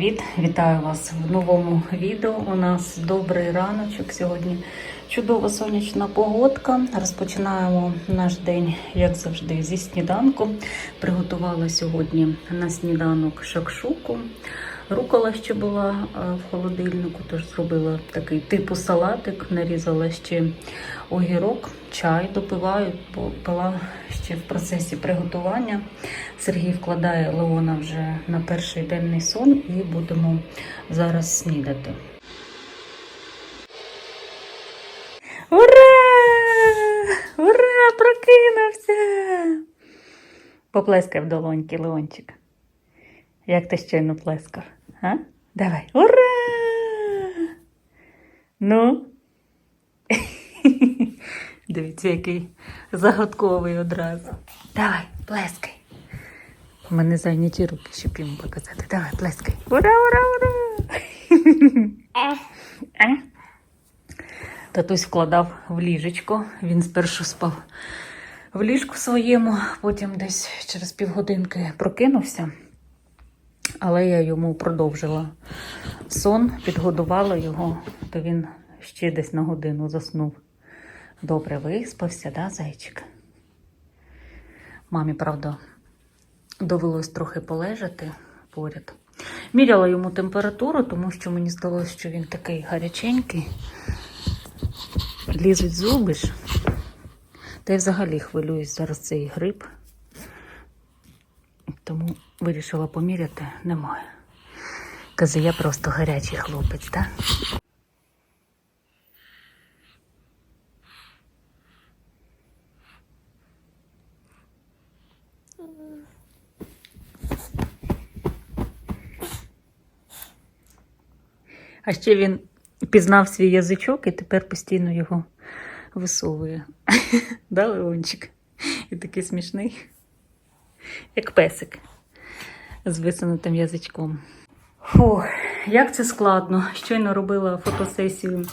Привіт! Вітаю вас в новому відео. У нас добрий раночок. Сьогодні чудова сонячна погодка. Розпочинаємо наш день, як завжди, зі сніданку. Приготувала сьогодні на сніданок шакшуку. Рукола ще була е, в холодильнику, тож зробила такий типу салатик, нарізала ще огірок, чай допиваю, бо пила ще в процесі приготування. Сергій вкладає Леона вже на перший денний сон і будемо зараз снідати. Ура! Ура! Прокинувся! Поплескай в долоньки, Леончик. Як ти щойно плескав? А? Давай. Ура! Ну. Дивіться, який загадковий одразу. Давай, плескай. У мене зайняті руки, щоб йому показати. Давай, плескай. Ура, ура, ура! Е? Татусь вкладав в ліжечко. Він спершу спав в ліжку своєму, потім десь через півгодинки прокинувся. Але я йому продовжила сон, підгодувала його, то він ще десь на годину заснув. Добре виспався, да, зайчик? Мамі, правда, довелось трохи полежати поряд. Міряла йому температуру, тому що мені здалося, що він такий гаряченький. Лізуть зуби ж. Та й взагалі хвилююсь зараз цей грип. Тому вирішила поміряти, немає. Каже, я просто гарячий хлопець, так? А ще він пізнав свій язичок і тепер постійно його висовує. Да, Леончик? І такий смішний, як песик з висунутим язичком. Фух, як це складно. Щойно робила фотосесію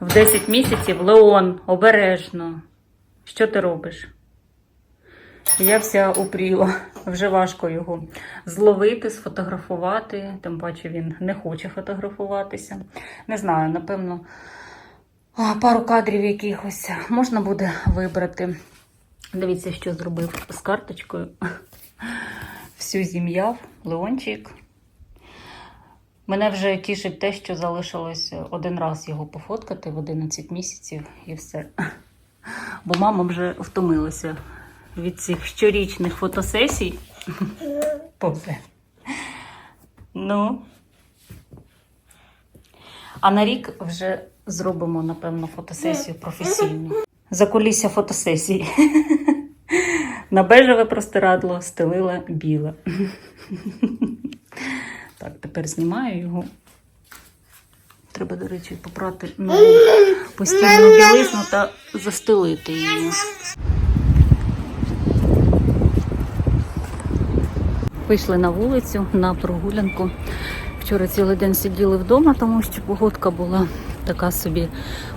в 10 місяців. Леон, обережно. Що ти робиш? Я вся упріла. Вже важко його зловити, сфотографувати. Тим паче він не хоче фотографуватися. Не знаю, напевно, пару кадрів якихось можна буде вибрати. Дивіться, що зробив з карточкою. Всю зім'яв, Леончик. Мене вже тішить те, що залишилось один раз його пофоткати в 11 місяців і все. Бо мама вже втомилася від цих щорічних фотосесій. Повзе. Ну. А на рік вже зробимо, напевно, фотосесію професійну. Закулісся фотосесії. На бежеве простирадло стелила біле. Так, тепер знімаю його. Треба, до речі, попрати постійну білизну та застелити її. Вийшли на вулицю на прогулянку. Вчора цілий день сиділи вдома, тому що погодка була така собі.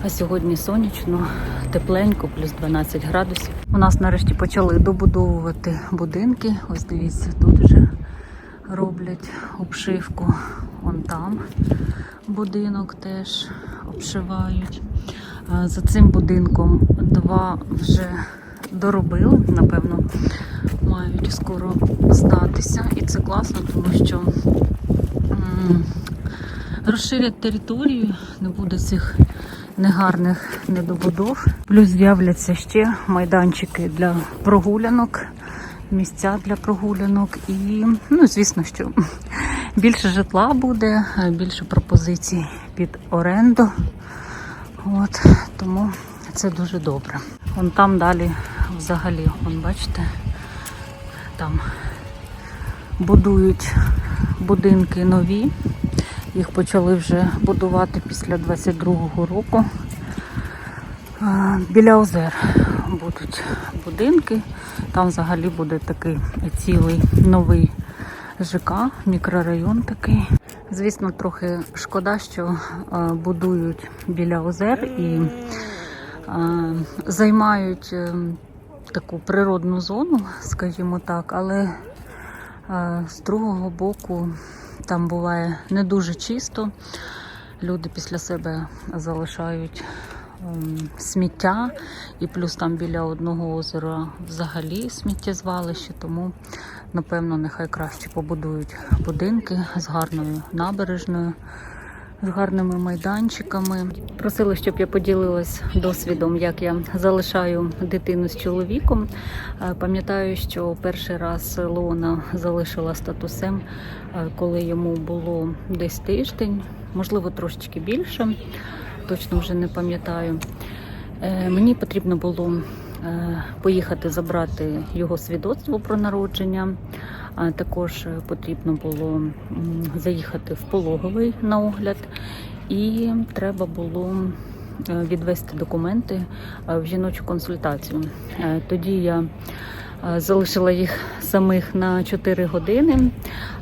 А сьогодні сонячно, тепленько, плюс 12 градусів. У нас нарешті почали добудовувати будинки. Ось дивіться, тут вже роблять обшивку. Вон там будинок теж обшивають. За цим будинком два вже доробили, напевно, мають скоро здатися. І це класно, тому що розширять територію, не буде цих негарних недобудов. Плюс з'являться ще майданчики для прогулянок, місця для прогулянок і, ну, звісно, що більше житла буде, більше пропозицій під оренду. От, тому це дуже добре. Вон там далі взагалі, вон бачите, там будують будинки нові. Їх почали вже будувати після 22-го року. Біля озер будуть будинки. Там взагалі буде такий цілий новий ЖК, мікрорайон такий. Звісно, трохи шкода, що будують біля озер і займають е, таку природну зону, скажімо так, але З другого боку там буває не дуже чисто. Люди після себе залишають ем, сміття, і плюс там біля одного озера взагалі сміттєзвалище, тому напевно нехай краще побудують будинки з гарною набережною, з гарними майданчиками. Просили, щоб я поділилась досвідом, як я залишаю дитину з чоловіком. Е, Пам'ятаю, що перший раз Леона залишила статусем, е, коли йому було десь тиждень, можливо, трошечки більше. Точно вже не пам'ятаю. Е, Мені потрібно було поїхати забрати його свідоцтво про народження. Також е, потрібно було заїхати в пологовий на огляд, і треба було е, відвести документи е, в жіночу консультацію. Тоді я залишила їх самих на 4 години.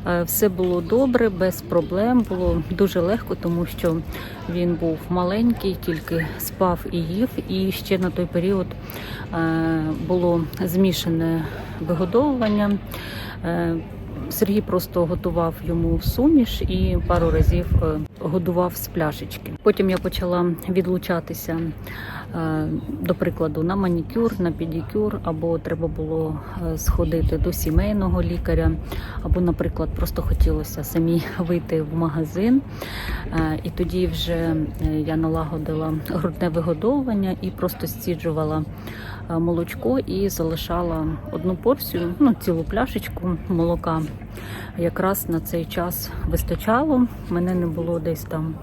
Е, Все було добре, без проблем. Було дуже легко, тому що він був маленький, тільки спав і їв. І ще на той період е, було змішане вигодовування. Е, Сергій просто готував йому суміш і пару разів е, годував з пляшечки. Потім я почала відлучатися, е, до прикладу, на манікюр, на педикюр, або треба було е, сходити до сімейного лікаря, або, наприклад, просто хотілося самі вийти в магазин. Е, І тоді вже е, я налагодила грудне вигодовування і просто стіджувала е, молочко і залишала одну порцію, ну цілу пляшечку молока. Якраз на цей час вистачало. Мене не було десь там.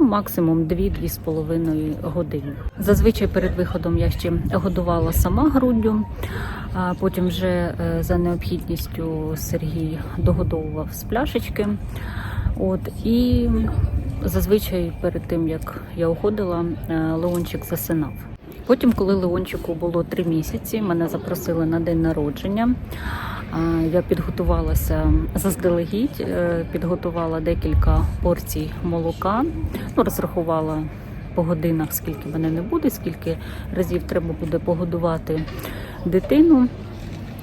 Максимум 2-2,5 години. Зазвичай перед виходом я ще годувала сама груддю, а потім вже е, за необхідністю Сергій догодовував з пляшечки. От і зазвичай перед тим як я уходила, е, Леончик засинав. Потім, коли Леончику було три місяці, мене запросили на день народження. Я підготувалася заздалегідь, е, підготувала декілька порцій молока, ну, розрахувала по годинах, скільки мене не буде, скільки разів треба буде погодувати дитину.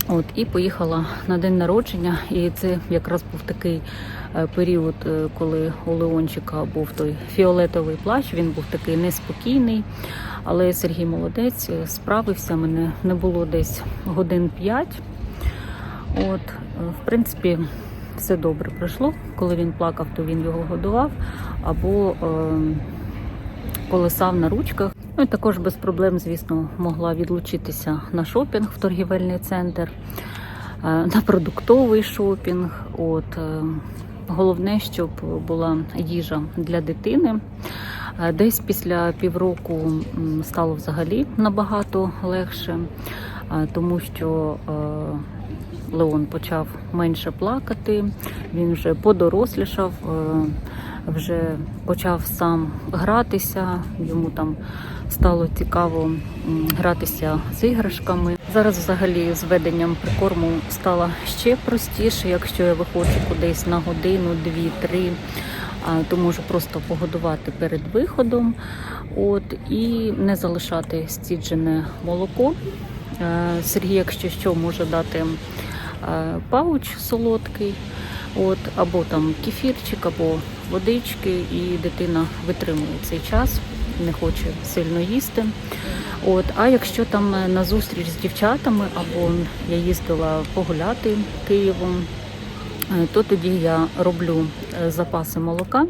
От і поїхала на день народження, і це якраз був такий е, період, е, коли у Леончика був той фіолетовий плащ. Він був такий неспокійний. Але Сергій молодець справився. Мене не було десь годин п'ять. От, в принципі, все добре пройшло. Коли він плакав, то він його годував або е, колесав на ручках. Ну і також без проблем, звісно, могла відлучитися на шопінг в торгівельний центр, е, на продуктовий шопінг. От, е, головне, щоб була їжа для дитини. Е, Десь після півроку стало взагалі набагато легше, е, тому що е, Леон почав менше плакати, він вже подорослішав, е, вже почав сам гратися. Йому там стало цікаво гратися з іграшками. Зараз, взагалі, з веденням прикорму стало ще простіше, якщо я виходжу кудись на годину, дві-три. То можу просто погодувати перед виходом, от і не залишати стіджене молоко. Е, Сергій, якщо що, може дати пауч солодкий, от, або там кефірчик, або водички, і дитина витримує цей час, не хоче сильно їсти. От, а якщо там е, на зустріч з дівчатами, або я їздила погуляти Києвом, е, то тоді я роблю е, запаси молока,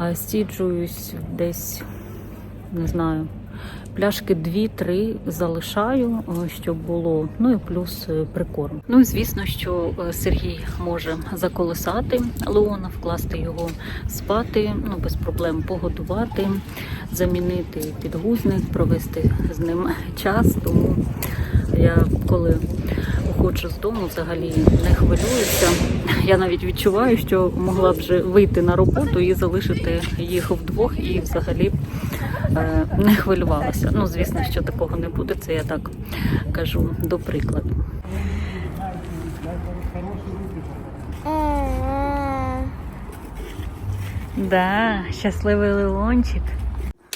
е, стіджуюсь десь, не знаю, пляшки 2-3 залишаю, е, щоб було, ну і плюс е, прикорм. Ну і звісно, що е, Сергій може заколисати Леона, вкласти його спати, ну без проблем погодувати, замінити підгузник, провести з ним час. Тому я коли уходжу з дому, взагалі не хвилююся. Я навіть відчуваю, що могла б вже вийти на роботу і залишити їх вдвох, і взагалі не хвилювалася. Ну, звісно, що такого не буде. Це я так кажу до прикладу. Да, щасливий Леончик.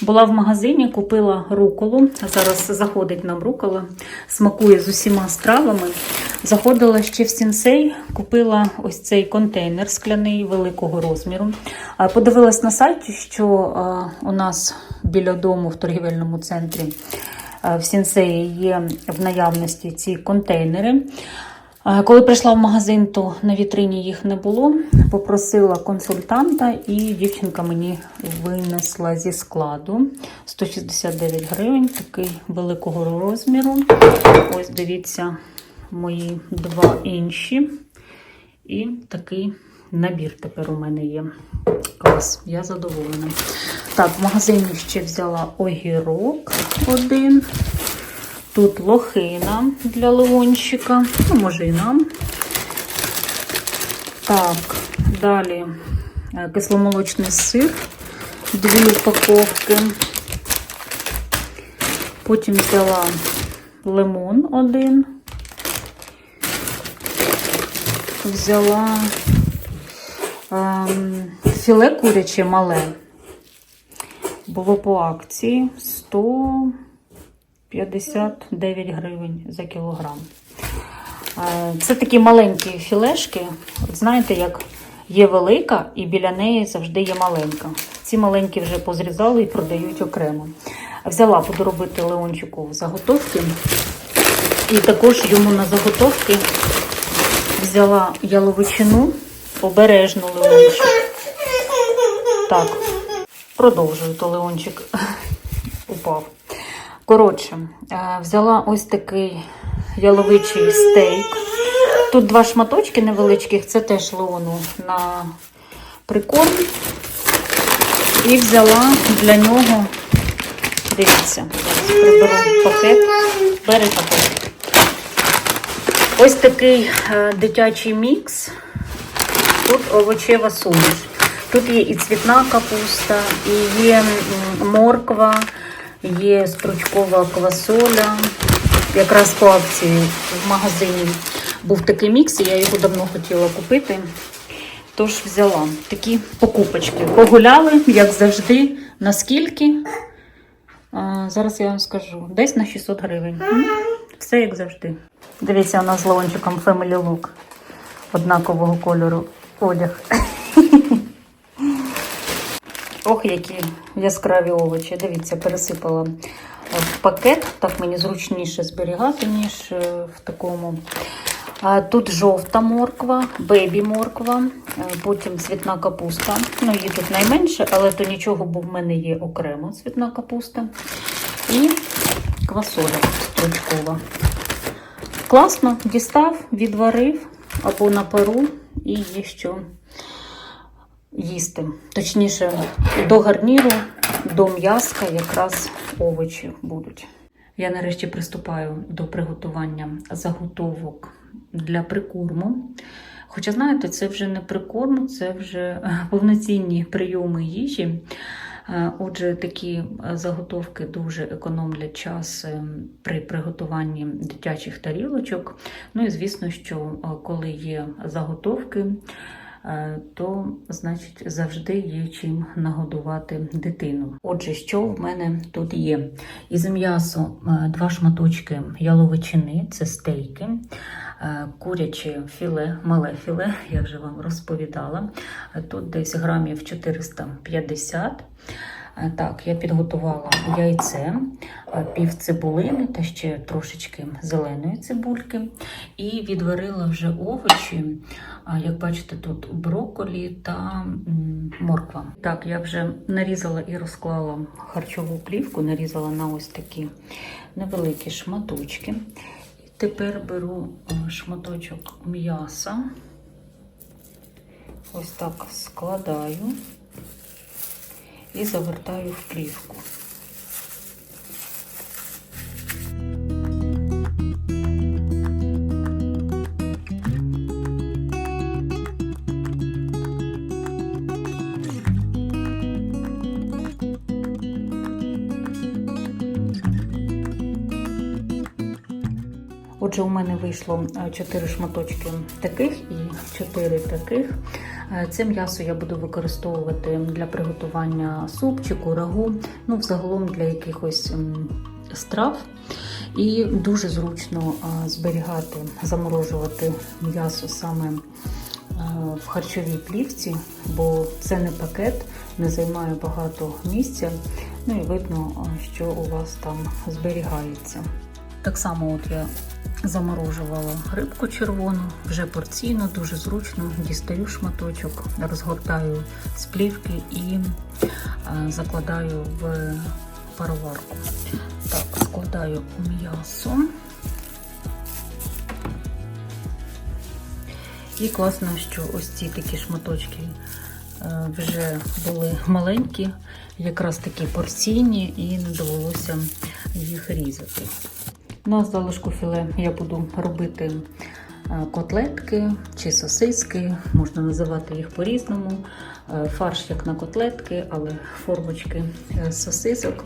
Була в магазині, купила руколу. Зараз заходить нам рукола, смакує з усіма стравами. Заходила ще в сінсей, купила ось цей контейнер скляний великого розміру. Подивилась на сайті, що у нас біля дому в торгівельному центрі в сінсеї є в наявності ці контейнери. Коли прийшла в магазин, то на вітрині їх не було. Попросила консультанта, і дівчинка мені винесла зі складу 169 гривень, такий великого розміру. Ось дивіться, мої два інші. І такий набір тепер у мене є. Клас, я задоволена. Так, в магазині ще взяла огірок один. Тут лохина для лимончика. Ну, може і нам. Так, далі е, кисломолочний сир. Дві упаковки. Потім взяла лимон один. Взяла ем, філе куряче мале. Було по акції 100. 59 гривень за кілограм. Е, Це такі маленькі філешки. От знаєте, як є велика, і біля неї завжди є маленька. Ці маленькі вже позрізали і продають окремо. Взяла буду робити Леончику заготовки. І також йому на заготовки взяла яловичину, обережно Леончик. Так, продовжую, то Леончик упав. Коротше, е, взяла ось такий яловичий стейк. Тут два шматочки невеличких, це теж леону на прикорм. І взяла для нього, дивіться, приберу пакет, бери пакет. Ось такий е, дитячий мікс. Тут овочева суміш. Тут є і цвітна капуста, і є морква, є стручкова квасоля. Якраз по акції в магазині був такий мікс, і я його давно хотіла купити. Тож взяла такі покупочки. Погуляли, як завжди. Наскільки? Зараз я вам скажу. Десь на 600 гривень. Все як завжди. Дивіться, у нас з Леончиком Family Look однакового кольору одяг. Ох, які яскраві овочі. Дивіться, пересипала в пакет. Так мені зручніше зберігати, ніж е, в такому. Тут жовта морква, бебі морква, е, потім цвітна капуста. Ну, її тут найменше, але то нічого, бо в мене є окремо цвітна капуста. І квасоля стручкова. Класно, дістав, відварив або на пару і є що їсти. Точніше, до гарніру, до м'яска якраз овочі будуть. Я нарешті приступаю до приготування заготовок для прикорму. Хоча, знаєте, це вже не прикорм, це вже е, повноцінні прийоми їжі. Е, Отже, такі е, заготовки дуже економлять час е, при приготуванні дитячих тарілочок. Ну і звісно, що коли є заготовки, то значить завжди є чим нагодувати дитину. Отже, що в мене тут є? Із м'ясо е, два шматочки яловичини, це стейки, е, куряче філе, мале філе, я вже вам розповідала. Е, Тут десь грамів 450. Так, я підготувала яйце, е, пів цибулини та ще трошечки зеленої цибульки. І відварила вже овочі. Як бачите, тут брокколі та морква. Так, я вже нарізала і розклала харчову плівку, нарізала на ось такі невеликі шматочки. Тепер беру е, шматочок м'яса. Ось так складаю і завертаю в плівку. Отже, у мене вийшло 4 шматочки таких і 4 таких. Е, Це м'ясо я буду використовувати для приготування супчику, рагу, ну, взагалом для якихось страв. І дуже зручно зберігати, заморожувати м'ясо саме е, в харчовій плівці, бо це не пакет, не займає багато місця. Ну і видно, що у вас там зберігається. Так само от я заморожувала рибку червону, вже порційно, дуже зручно. Дістаю шматочок, розгортаю з плівки і е, закладаю в пароварку. Так, складаю м'ясо. І класно, що ось ці такі шматочки е, вже були маленькі, якраз такі порційні, і не довелося їх різати. На залишку філе я буду робити е, котлетки чи сосиски, можна називати їх по-різному. Е, Фарш як на котлетки, але формочки е, сосисок.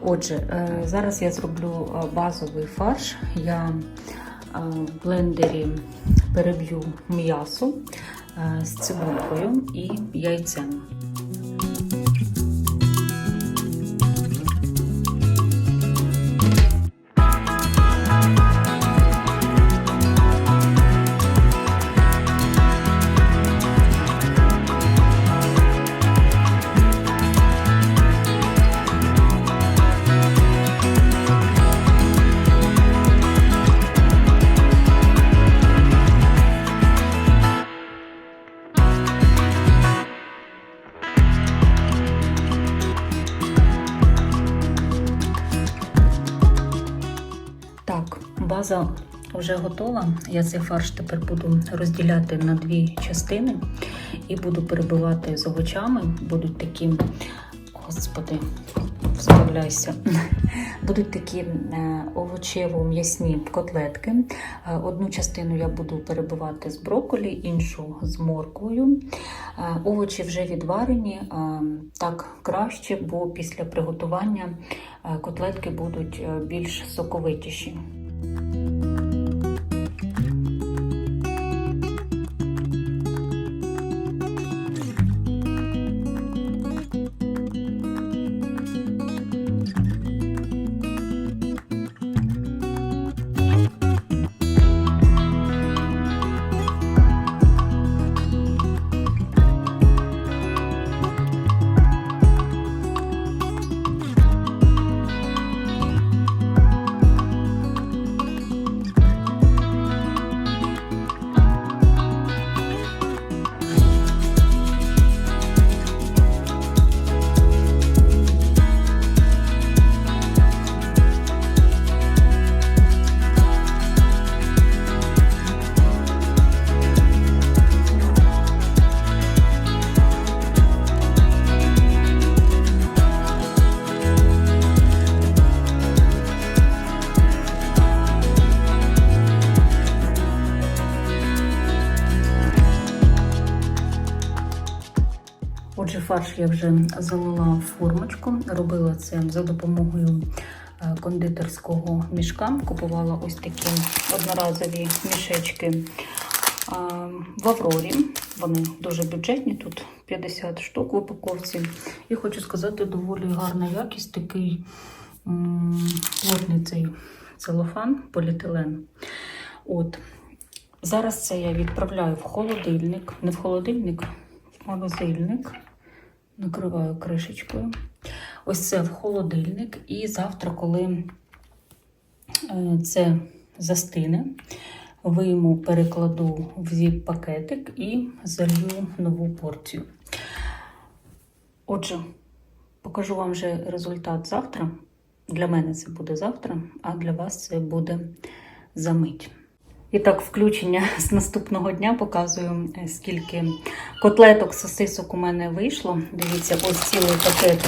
Отже, зараз я зроблю базовий фарш. Я в блендері переб'ю м'ясо з цибулькою і яйцем. Готова. Я цей фарш тепер буду розділяти на дві частини і буду перебивати з овочами. Будуть такі, господи, справляйся. Будуть такі е, овочево-м'ясні котлетки. Е, Одну частину я буду перебивати з брокколі, іншу з морквою. Е, Овочі вже відварені, так краще, бо після приготування котлетки будуть більш соковитіші. Отже, фарш я вже залила в формочку. Робила це за допомогою е, кондитерського мішка. Купувала ось такі одноразові мішечки в Аврорі. Вони дуже бюджетні, тут 50 штук в упаковці. І хочу сказати, доволі гарна якість, такий плотний цей целофан, поліетилен. От. Зараз це я відправляю в холодильник, не в холодильник, в морозильник. Накриваю кришечкою. Ось це в холодильник. І завтра, коли е, це застине, вийму, перекладу в зіп-пакетик і залью нову порцію. Отже, покажу вам вже результат завтра. Для мене це буде завтра, а для вас це буде за мить. І так, включення з наступного дня показую, е, скільки котлеток, сосисок у мене вийшло. Дивіться, ось цілий пакет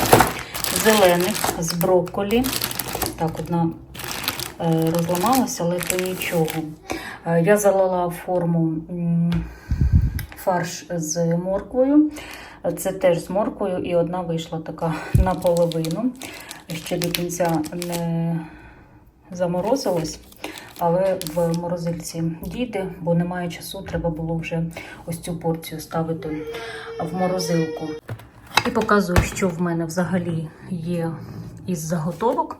зелених з брокколі. Так, одна е, розламалася, але то нічого. Е, Я залила форму фарш з морквою. Це теж з морквою, і одна вийшла така наполовину. Ще до кінця не заморозилась. але в морозильці дійде, бо немає часу, треба було вже ось цю порцію ставити в морозилку. І показую, що в мене взагалі є із заготовок.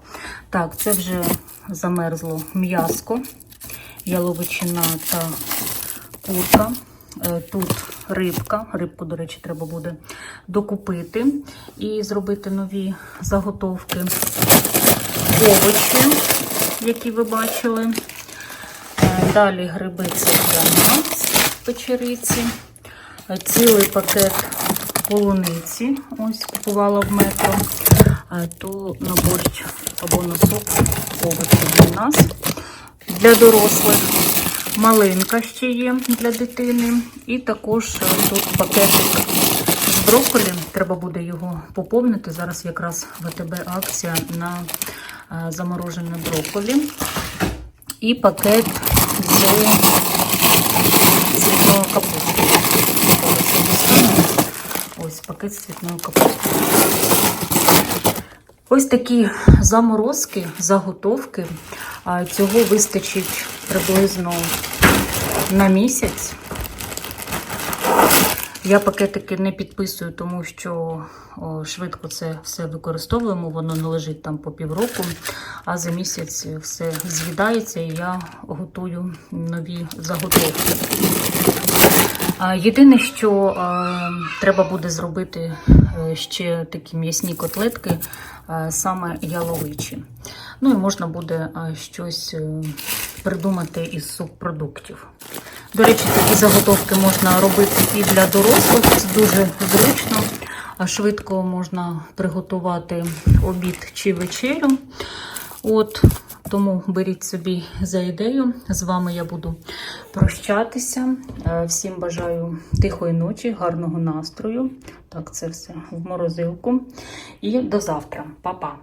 Так, це вже замерзло м'яско, яловичина та курка. Е, Тут рибка. Рибку, до речі, треба буде докупити і зробити нові заготовки. Овочі, які ви бачили. Е, Далі гриби це для нас печериці. Е, Цілий пакет полуниці. Ось купувала в метро. А то на борщ або на суп овочі для нас, для дорослих. Малинка ще є для дитини. І також е, тут пакетик з брокколі. Треба буде його поповнити. Зараз якраз ВТБ акція на е, заморожене брокколі. І пакет з я дістану. Ось пакет з капустою. Ось такі заморозки, заготовки. Цього вистачить приблизно на місяць. Я пакетики не підписую, тому що швидко це все використовуємо, воно не лежить там по півроку, а за місяць все з'їдається і я готую нові заготовки. Єдине, що треба буде зробити е, ще такі м'ясні котлетки, саме яловичі. Ну і можна буде щось е, придумати із субпродуктів. До речі, такі заготовки можна робити і для дорослих, це дуже зручно. Швидко можна приготувати обід чи вечерю. От, тому беріть собі за ідею. З вами я буду прощатися. Е, Всім бажаю тихої ночі, гарного настрою. Так, це все в морозилку. І до завтра. Па-па!